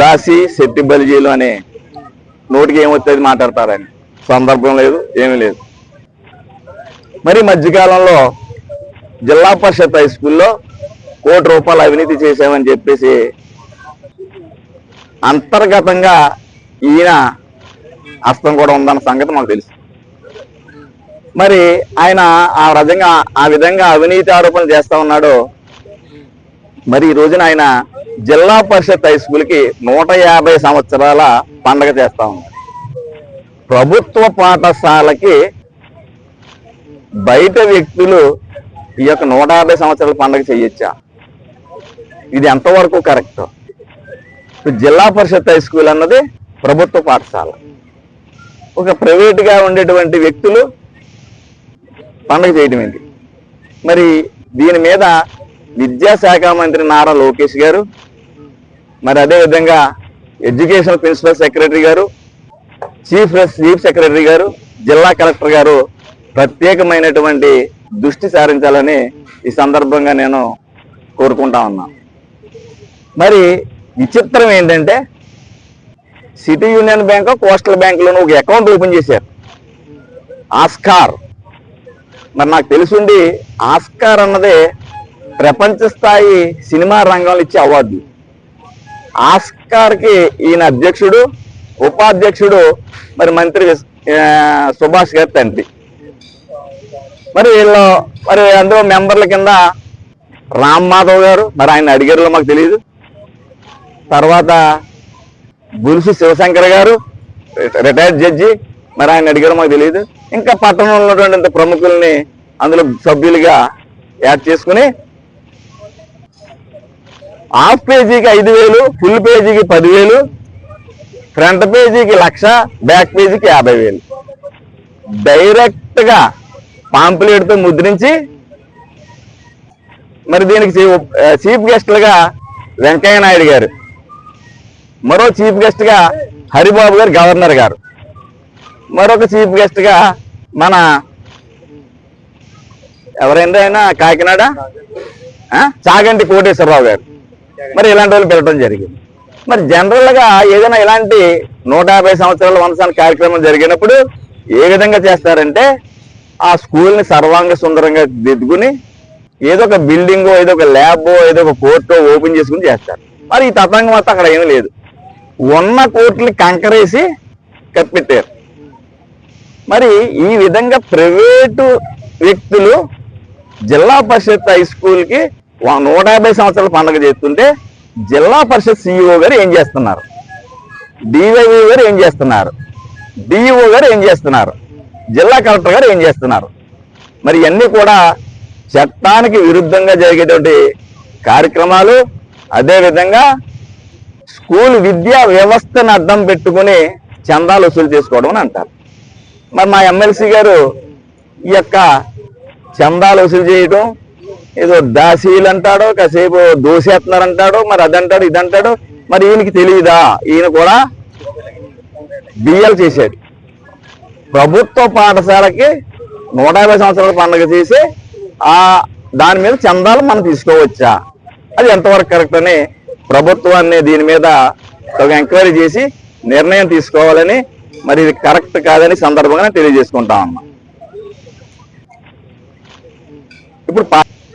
దాసి శెట్టి బలిజీలు అనే నోటికి ఏమొచ్చేది మాట్లాడతారని. సందర్భం లేదు ఏమీ లేదు. మరి మధ్యకాలంలో జిల్లా పరిషత్ హై స్కూల్లో కోటి రూపాయలు అవినీతి చేశామని చెప్పేసి అంతర్గతంగా ఈయన హస్తం కూడా ఉందన్న సంగతి మాకు తెలుసు. మరి ఆయన ఆ రజంగా ఆ విధంగా అవినీతి ఆరోపణలు చేస్తా ఉన్నాడు. మరి ఈ రోజున ఆయన జిల్లా పరిషత్ హై స్కూల్కి నూట యాభై సంవత్సరాల పండగ చేస్తా ఉన్నారు ప్రభుత్వ పాఠశాలకి బయట వ్యక్తులు ఈ యొక్క నూట యాభై సంవత్సరాల పండగ చేయొచ్చా ఇది ఎంతవరకు కరెక్ట్? జిల్లా పరిషత్ హై స్కూల్ అన్నది ప్రభుత్వ పాఠశాల. ఒక ప్రైవేట్గా ఉండేటువంటి వ్యక్తులు పండగ చేయడం ఏంటి? మరి దీని మీద విద్యాశాఖ మంత్రి నారా లోకేష్ గారు మరి అదే విధంగా ఎడ్యుకేషన్ ప్రిన్సిపల్ సెక్రటరీ గారు చీఫ్ చీఫ్ సెక్రటరీ గారు జిల్లా కలెక్టర్ గారు ప్రత్యేకమైనటువంటి దృష్టి సారించాలని ఈ సందర్భంగా నేను కోరుకుంటా ఉన్నా. మరి విచిత్రం ఏంటంటే సిటీ యూనియన్ బ్యాంక్ కోస్టల్ బ్యాంకులో ఒక అకౌంట్ ఓపెన్ చేశారు. ఆస్కార్. మరి నాకు తెలుసుండి ఆస్కార్ అన్నదే ప్రపంచ స్థాయి సినిమా రంగంలో ఇచ్చే అవార్డు. ఆస్కార్కి ఈయన అధ్యక్షుడు ఉపాధ్యక్షుడు మరి మంత్రి సుభాష్ గారి తండ్రి. మరి వీళ్ళు మరి అందులో మెంబర్ల కింద రామ్ మాధవ్ గారు మరి ఆయన అడిగారులో మాకు తెలియదు తర్వాత గురుసు శివశంకర్ గారు రిటైర్డ్ జడ్జి మరి ఆయన అడిగారు మాకు తెలియదు ఇంకా పట్టణంలో ఉన్నటువంటి ప్రముఖుల్ని అందులో సభ్యులుగా యాడ్ చేసుకుని హాఫ్ పేజీకి ఐదు వేలు ఫుల్ పేజీకి పదివేలు ఫ్రంట్ పేజీకి లక్ష బ్యాక్ పేజీకి యాభై వేలు. డైరెక్ట్గా పాంప్లెట్తో ముద్రించి మరి దీనికి చీఫ్- గెస్ట్లుగా వెంకయ్య నాయుడు గారు మరో చీఫ్ గెస్ట్గా హరిబాబు గారు గవర్నర్ గారు మరొక చీఫ్ గెస్ట్గా మన ఎవరైందైనా కాకినాడ? చాగంటి కోటేశ్వరరావు గారు. మరి ఇలాంటి వాళ్ళు పిలవడం జరిగింది. మరి జనరల్గా ఏదైనా ఇలాంటి నూట యాభై సంవత్సరాల వంశాల కార్యక్రమం జరిగినప్పుడు ఏ విధంగా చేస్తారంటే ఆ స్కూల్ని సర్వాంగ సుందరంగా దిద్దుకుని ఏదో ఒక బిల్డింగ్ ఏదో ఒక ల్యాబ్ ఏదో ఒక కోర్టు ఓపెన్ చేసుకుని చేస్తారు. మరి ఈ తతంగం మొత్తం అక్కడ ఏమీ లేదు. ఉన్న కోర్టుని కంకరేసి కప్పెట్టారు. మరి ఈ విధంగా ప్రైవేటు వ్యక్తులు జిల్లా పరిషత్ హై స్కూల్కి వా- నూట యాభై సంవత్సరాల పండుగ చేస్తుంటే జిల్లా పరిషత్ సిఇఓ గారు ఏం చేస్తున్నారు? డివైఓ గారు ఏం చేస్తున్నారు? డిఇఓ గారు ఏం చేస్తున్నారు? జిల్లా కలెక్టర్ గారు ఏం చేస్తున్నారు? మరి ఇవన్నీ కూడా చట్టానికి విరుద్ధంగా జరిగేటువంటి కార్యక్రమాలు అదేవిధంగా స్కూల్ విద్యా వ్యవస్థను అర్థం పెట్టుకుని చందాలు వసూలు చేసుకోవడం అని అంటారు. మరి మా ఎమ్మెల్సీ గారు ఈ యొక్క చందాలు వసూలు చేయడం ఏదో దాసీలు అంటాడో కాసేపు దోసేస్తున్నారంటాడో మరి అదంటాడు ఇదంటాడు మరి ఈయనకి తెలియదా ఈయన కూడా బిఎల్ చేశాడు. ప్రభుత్వ పాఠశాలకి నూట యాభై సంవత్సరాల పండుగ చేసి ఆ దాని మీద చందాలు మనం తీసుకోవచ్చా? అది ఎంతవరకు కరెక్ట్ అని ప్రభుత్వాన్ని దీని మీద ఒక ఎంక్వైరీ చేసి నిర్ణయం తీసుకోవాలని మరి ఇది కరెక్ట్ కాదని సందర్భంగా తెలియజేసుకుంటా ఉన్నా. ఇప్పుడు